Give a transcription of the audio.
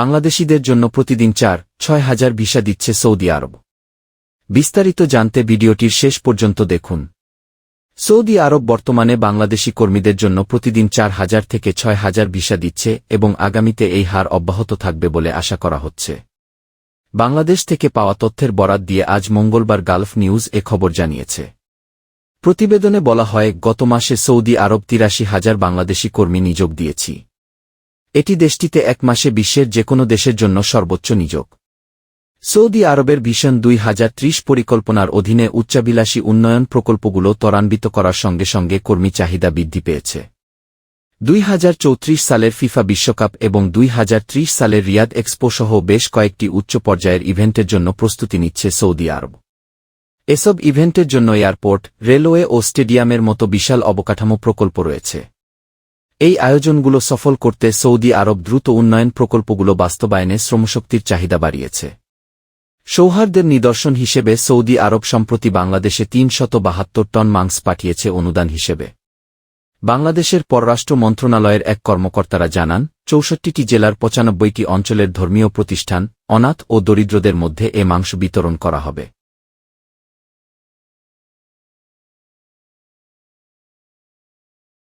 বাংলাদেশিদের জন্য প্রতিদিন চার, ছয় হাজার ভিসা দিচ্ছে সৌদি আরব। বিস্তারিত জানতে ভিডিওটির শেষ পর্যন্ত দেখুন। সৌদি আরব বর্তমানে বাংলাদেশি কর্মীদের জন্য প্রতিদিন চার হাজার থেকে ছয় হাজার ভিসা দিচ্ছে এবং আগামীতে এই হার অব্যাহত থাকবে বলে আশা করা হচ্ছে। বাংলাদেশ থেকে পাওয়া তথ্যের বরাত দিয়ে আজ মঙ্গলবার গালফ নিউজ এ খবর জানিয়েছে। প্রতিবেদনে বলা হয়, গত মাসে সৌদি আরব তিরাশি হাজার বাংলাদেশি কর্মী নিযোগ দিয়েছি। এটি দেশটিতে এক মাসে বিশ্বের যে কোনো দেশের জন্য সর্বোচ্চ নিযোগ। সৌদি আরবের ভিশন দুই হাজার ত্রিশ পরিকল্পনার অধীনে উচ্চাবিলাসী উন্নয়ন প্রকল্পগুলো ত্বরান্বিত করার সঙ্গে সঙ্গে কর্মী চাহিদা বৃদ্ধি পেয়েছে। দুই হাজার চৌত্রিশ সালের ফিফা বিশ্বকাপ এবং দুই হাজার ত্রিশ সালের রিয়াদ এক্সপো সহ বেশ কয়েকটি উচ্চ পর্যায়ের ইভেন্টের জন্য প্রস্তুতি নিচ্ছে সৌদি আরব। এসব ইভেন্টের জন্য এয়ারপোর্ট, রেলওয়ে ও স্টেডিয়ামের মতো বিশাল অবকাঠামো প্রকল্প রয়েছে। এই আয়োজনগুলো সফল করতে সৌদি আরব দ্রুত উন্নয়ন প্রকল্পগুলো বাস্তবায়নে শ্রমশক্তির চাহিদা বাড়িয়েছে। সৌহার্দের নিদর্শন হিসেবে সৌদি আরব সম্প্রতি বাংলাদেশে তিন শত বাহাত্তর টন মাংস পাঠিয়েছে অনুদান হিসেবে। বাংলাদেশের পররাষ্ট্র মন্ত্রণালয়ের এক কর্মকর্তারা জানান, চৌষট্টিটি জেলার পঁচানব্বইটি অঞ্চলের ধর্মীয় প্রতিষ্ঠান, অনাথ ও দরিদ্রদের মধ্যে এ মাংস বিতরণ করা হবে।